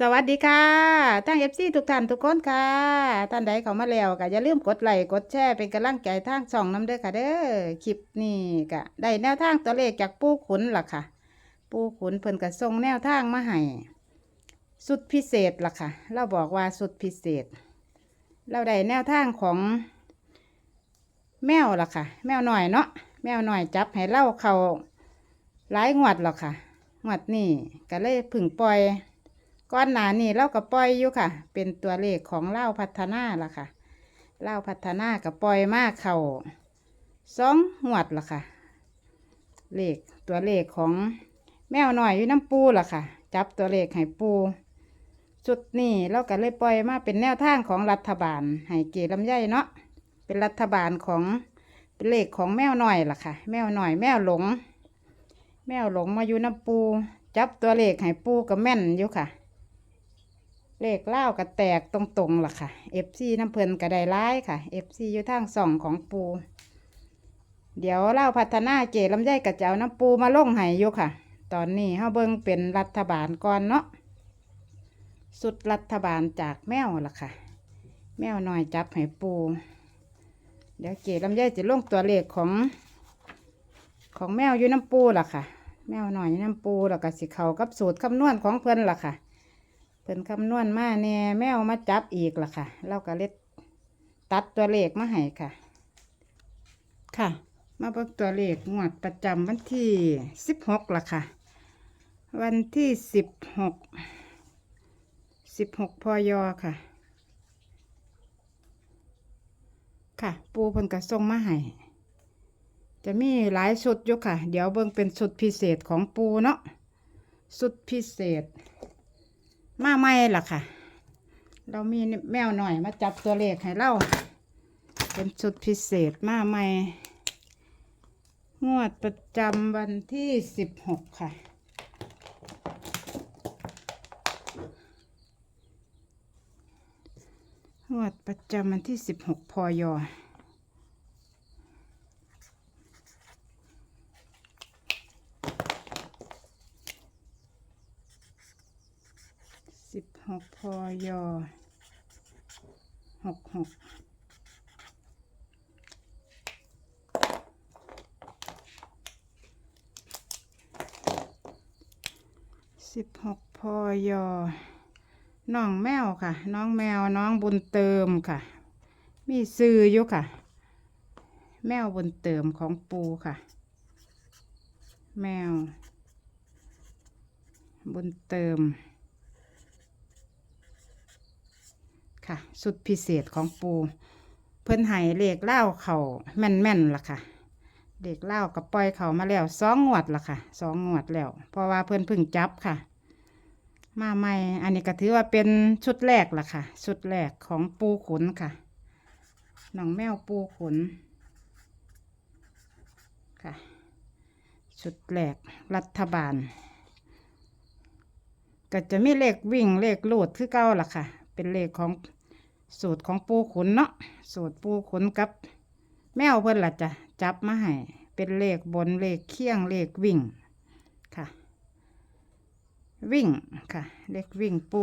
สวัสดีค่ะทั้งเอฟซีทุกท่านทุกคนค่ะ ท่านใดเข้ามาแล้วก็อย่าลืมกดไลค์กดแชร์เป็นกำลังใจทางช่องน้ำเด้อค่ะเด้อคลิปนี้ก็ได้แนวทางตัวเลขจากปู่ขุนล่ะค่ะ ปู่ขุนเพิ่นก็ส่งแนวทางมาให้สุดพิเศษล่ะค่ะ เราบอกว่าสุดพิเศษ เราได้แนวทางของแมวล่ะค่ะ แมวหน่อยเนาะแมวหน่อยจับให้เล่าเขาหลายงวดหรอกค่ะงวดนี้ก็เลยพึ่งปล่อย ก้อนหนานี่เราก็ปล่อยอยู่ค่ะ เป็นตัวเลขของเล่าพัฒนาล่ะค่ะเล่าพัฒนากับปล่อยมากเข่าสองหวดล่ะค่ะ เลขตัวเลขของแมวหน่อยอยู่น้ำปูล่ะค่ะ จับตัวเลขให้ปูจุดนี้เราก็เลยปล่อยมาเป็นแนวทางของรัฐบาลให้เกลำไยเนาะเป็นรัฐบาลของเป็นเลขของแมวหน่อยล่ะค่ะ แมวหน่อยแมวหลง แมวหลงมาอยู่น้ำปู จับตัวเลขให้ปูกับแม่นอยู่ค่ะ เลขเล่าวก็แตกตรงๆล่ะค่ะ FC น้ำเพลินก็ได้ร้ายค่ะ FC อยู่ทางสองของปู เดี๋ยวเล่าพัฒนาเจลำไยกับเจ้าน้ำปูมาล่งให้อยู่ค่ะ ตอนนี้เฮาเบิ่งเป็นรัฐบาลก่อนเนาะสุดรัฐบาลจากแมวล่ะค่ะ แมวน้อยจับให้ปู เดี๋ยวเจลำไยจะล่งตัวเลขของ ของแมวอยู่น้ำปูล่ะค่ะ แมวน้อยอยู่น้ำปูแล้วก็สิเขากับสูตรคำนวณของเพิ่นล่ะค่ะ เพิ่นคำนวณมาแน่แมวมาจับอีกล่ะค่ะ เราก็เล็ดตัดตัวเลขมาให้ค่ะ ค่ะ มาเบิกตัวเลขงวดประจำวันที่สิบหกล่ะค่ะ วันที่สิบหกสิบหกพยค่ะ ค่ะ ปูเพิ่นก็ส่งมาให้จะมีหลายชุดอยู่ค่ะ เดี๋ยวเบิ่งเป็นชุดพิเศษของปูเนาะชุดพิเศษ มาใหม่ล่ะค่ะ เรามีแมวหน่อยมาจับตัวเลขให้เราเป็นชุดพิเศษมาใหม่ งวดประจำวันที่สิบหกค่ะ งวดประจำวันที่สิบหกพยสิบหก พยหกหกสิบหกพอยอน้องแมวค่ะ น้องแมวน้องบุญเติมค่ะ มีซื้ออยู่ค่ะ แมวบุญเติมของปูค่ะ แมวบุญเติม ค่ะ สุดพิเศษของปู เพิ่นให้เลขเล่าเขาแม่นแม่นล่ะค่ะเลขเล่ากับปล่อยเขามาแล้วสองงวดล่ะค่ะสองงวดแล้ว เพราะว่าเพิ่นเพิ่งจับค่ะ มาใหม่ อันนี้ก็ถือว่าเป็นชุดแรกล่ะค่ะ ชุดแรกของปูขุนค่ะน้องแมวปูขุนค่ะ ชุดแรกรัฐบาล ก็จะมีเลขวิ่งเลขลูดคือเก้าล่ะค่ะ เป็นเลขของ สูตรของปูขุนเนาะสูตรปูขุนกับ แมวเพิ่อนล่ะจ้ะจับมาให้เป็นเลขบนเลขเคียงเลขวิ่งค่ะ วิ่งค่ะ เลขวิ่งปู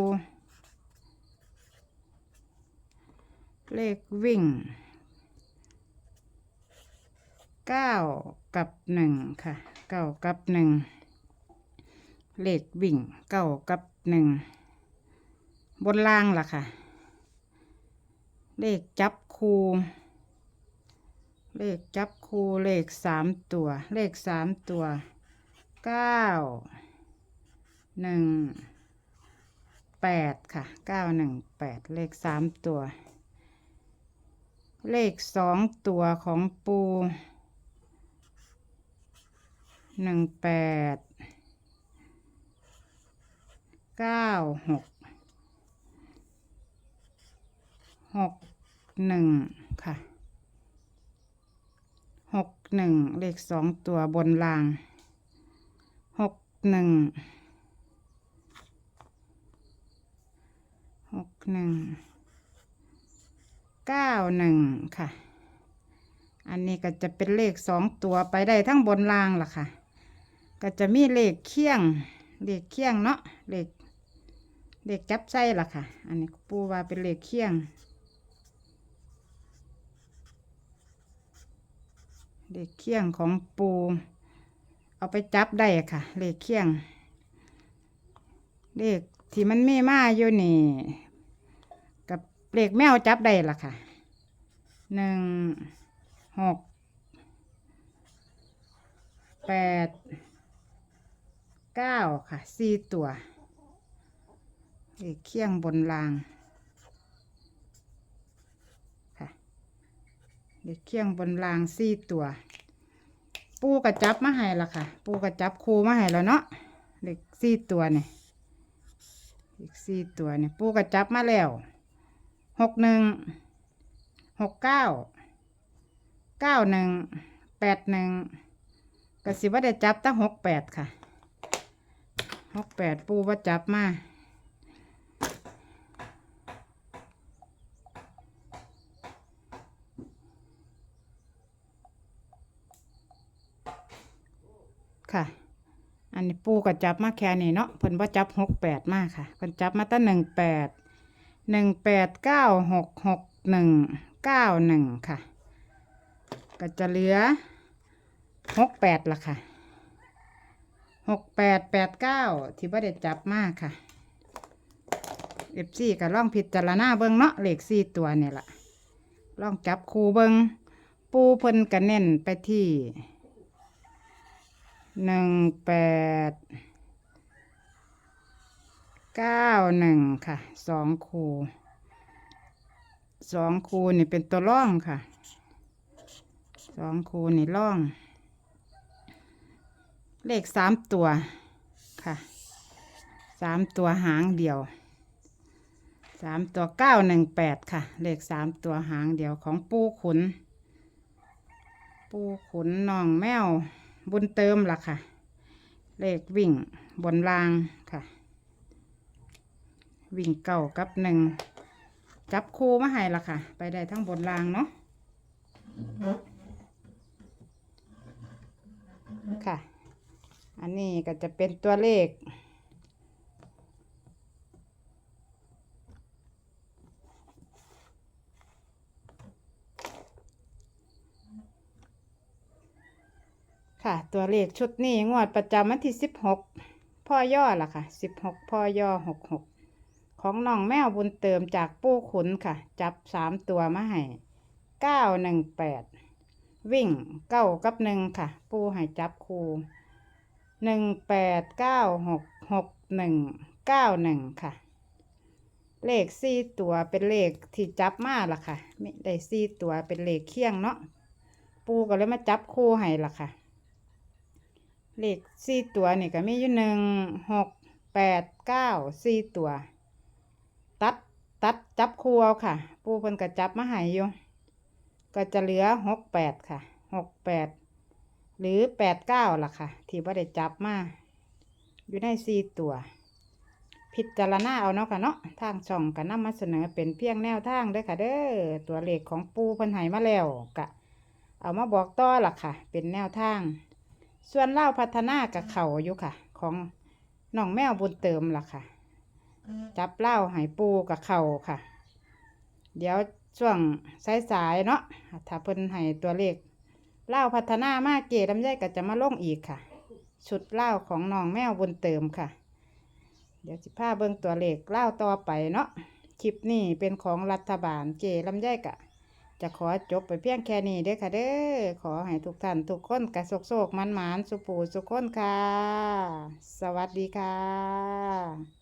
เลขวิ่งเก้ากับหนึ่งค่ะเก้ากับหนึ่งเลขวิ่งเก้ากับหนึ่งบนล่างล่ะค่ะ เลขจับคูเลขจับคูเลขสามตัว เลขสามตัวเก้าหนึ่งแปดค่ะเก้าหนึ่งแปดเลขสามตัว เลขสองตัวของปูหนึ่งแปดเก้าหกหก หนึ่งค่ะหกหนึ่งเลขสองตัวบนรางหกหนึ่งหกหนึ่งเก้าหนึ่งค่ะ อันนี้ก็จะเป็นเลขสองตัวไปได้ทั้งบนรางล่ะค่ะ ก็จะมีเลขเคียง เลขเคียงเนาะเลขเลขจับไส้ล่ะค่ะ อันนี้ปูว่าเป็นเลขเคียง เลขเคียงของปู เอาไปจับได้ค่ะ เลขเคียง เลขที่มันไมีมาอยู่นี่ กับเลขแมวจับได้ล่ะค่ะหนึ่งหกแปดเก้าค่ะสี่ตัวเลขเคียงบนราง ค่ะ เลขเคี่ยงบนรางสี่ตัว ปูกระจับมาให้ละค่ะ ปูกระจับคูมาให้แล้วเนาะเลขสี่ตัวเนี่ยเลขสี่ตัวเนี่ยปูกระจับมาแล้วหกหนึ่งหกเก้าเก้าหนึ่งแปดหนึ่งกระสิว่าได้จับตั้งหกแปดค่ะหกแปดปูว่าจับมา ค่ะ อันนี้ปูก็จับมาแค่นี้เนาะเพิ่นว่าจับหกแปดมาค่ะเพิ่นจับมาตั้งหนึ่งแปดหนึ่งแปดเก้าหกหกหนึ่งเก้าหนึ่งค่ะ ก็จะเหลือหกแปดละค่ะหกแปดแปดเก้าที่ว่าได้จับมาค่ะเอฟซีก็ล่องพิจารณาเบิ้งเนาะเลขสี่ตัวเนี่ยละล่องจับคูเบิ้งปูเพิ่นก็เน้นไปที่ หนึ่งแปดเก้าหนึ่งค่ะสองคูสองคูนี่เป็นตัวร่องค่ะสองคูนี่ร่อง เลขสามตัวค่ะสามตัวหางเดียวสามตัวเก้าหนึ่งแปดค่ะ เลขสามตัวหางเดียวของปูขุน ปูขุนน้องแมว บนเติมล่ะค่ะ เลขวิ่งบนรางค่ะ วิ่งเก่ากับหนึ่งจับคู่มาให้ล่ะค่ะ ไปได้ทั้งบนรางเนาะค่ะ อันนี้ก็จะเป็นตัวเลข ค่ะ ตัวเลขชุดนี้งวดประจำวันที่สิบหกพ่อย่อล่ะค่ะสิบหกพ่อย่อหกหกของน้องแมวบุญเติมจากปู้ขุนค่ะ จับสามตัวมาให้เก้าหนึ่งแปดวิ่งเก้ากับหนึ่งค่ะ ปูให้จับคูหนึ่งแปดเก้าหกหกหนึ่งเก้าหนึ่งค่ะ เลขสี่ตัวเป็นเลขที่จับมาล่ะค่ะ ไม่ได้สี่ตัวเป็นเลขเคียงเนาะปูก็เลยมาจับคู่ให้ล่ะค่ะ เลขสี่ตัวนี่ก็มีอยู่หนึ่งหกแปดเก้าสี่ตัว ตัดตัดจับคู่เอาค่ะ ปูเพิ่นก็จับมาให้อยู่ก็จะเหลือหกแปดค่ะหกแปดหรือแปดเก้าล่ะค่ะ ที่ว่าได้จับมาอยู่ในสี่ตัว พิจารณาเอาเนาะค่ะเนาะทางช่องก็นำมาเสนอเป็นเพียงแนวทางเด้อค่ะ เด้อตัวเลขของปูเพิ่นให้มาแล้วกะ เอามาบอกต่อล่ะค่ะ เป็นแนวทาง ส่วนเล่าวพัฒนากับเขาอยู่ค่ะ ของน้องแมวบุญเติมล่ะค่ะ จับเล่าวใหายปูกับเขาค่ะ เดี๋ยวช่วงสายๆเนาะถ้าเพิ่นให้ตัวเลขเล่าวพัฒนามาเกลำไยก็จะมาลงอีกค่ะ ชุดเล่าวของน้องแมวบุญเติมค่ะ เดี๋ยวสิพาเบิ่งตัวเลขเล่าวต่อไปเนาะคลิปนี้เป็นของรัฐบาลเกลำไยกะ จะขอจบไปเพียงแค่นี้เด้อค่ะเด้อ ขอให้ทุกท่านทุกคนกระสกโศกมันหมานสุปูสุกคนค่ะ สวัสดีค่ะ